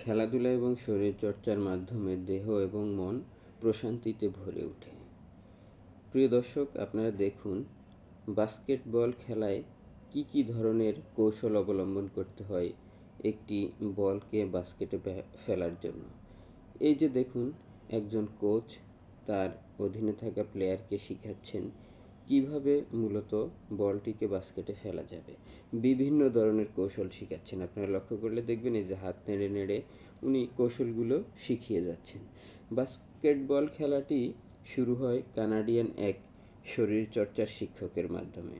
খেলাধুলা এবং শরীরচর্চার মাধ্যমে দেহ এবং মন প্রশান্তিতে ভরে ওঠে। প্রিয় দর্শক, আপনারা দেখুন, বাস্কেটবল খেলায় কি কি ধরনের কৌশল অবলম্বন করতে হয় একটি বলকে বাস্কেটে ফেলার জন্য। এই যে দেখুন, একজন কোচ তার অধীনে থাকা প্লেয়ারকে শিখাচ্ছেন কীভাবে মূলত বলটিকে বাস্কেটে ফেলা যাবে? বিভিন্ন ধরনের কৌশল শিখাচ্ছেন। আপনারা লক্ষ্য করলে দেখবেন এই যে হাত নেড়ে নেড়ে উনি কৌশলগুলো শিখিয়ে যাচ্ছেন। বাস্কেটবল খেলাটি শুরু হয় কানাডিয়ান এক শরীরচর্চার শিক্ষকের মাধ্যমে।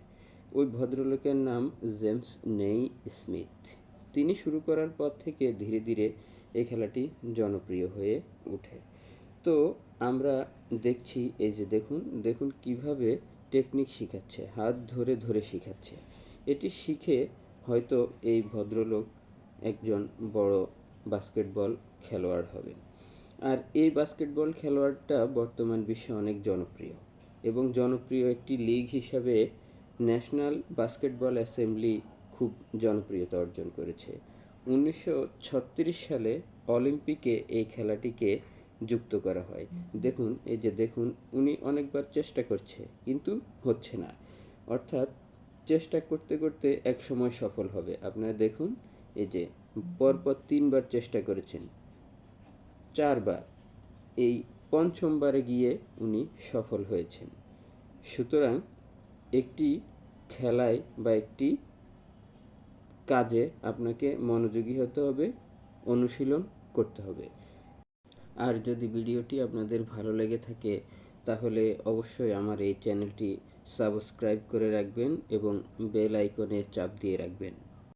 ওই ভদ্রলোকের নাম জেমস নেই স্মিথ। তিনি শুরু করার পর থেকে ধীরে ধীরে এই খেলাটি জনপ্রিয় হয়ে ওঠে। তো আমরা দেখছি, এই যে দেখুন দেখুন কীভাবে টেকনিক শিখাচ্ছে, হাত ধরে ধরে শিখাচ্ছে। এটি শিখে হয়তো এই ভদ্রলোক একজন বড় বাস্কেটবল খেলোয়াড় হবেন। আর এই বাস্কেটবল খেলোয়াড়টা বর্তমান বিশ্বে অনেক জনপ্রিয় এবং জনপ্রিয় একটি লিগ হিসাবে ন্যাশনাল বাস্কেটবল অ্যাসেম্বলি খুব জনপ্রিয়তা অর্জন করেছে। উনিশশো ছত্রিশ সালে অলিম্পিকে এই খেলাটিকে যুক্ত করা হয়। দেখুন, এই যে দেখুন, উনি অনেকবার চেষ্টা করছে, কিন্তু হচ্ছে না। অর্থাৎ চেষ্টা করতে করতে এক সময় সফল হবে। আপনারা দেখুন, এই যে পরপর তিনবার চেষ্টা করেছেন। চারবার। এই পঞ্চমবারে গিয়ে উনি সফল হয়েছেন। সুতরাং একটি খেলায় বা একটি কাজে আপনাকে মনোযোগী হতে হবে, অনুশীলন করতে হবে। আর যদি ভিডিওটি আপনাদের ভালো লেগে থাকে, তাহলে অবশ্যই আমার এই চ্যানেলটি সাবস্ক্রাইব করে রাখবেন এবং বেল আইকনে চাপ দিয়ে রাখবেন।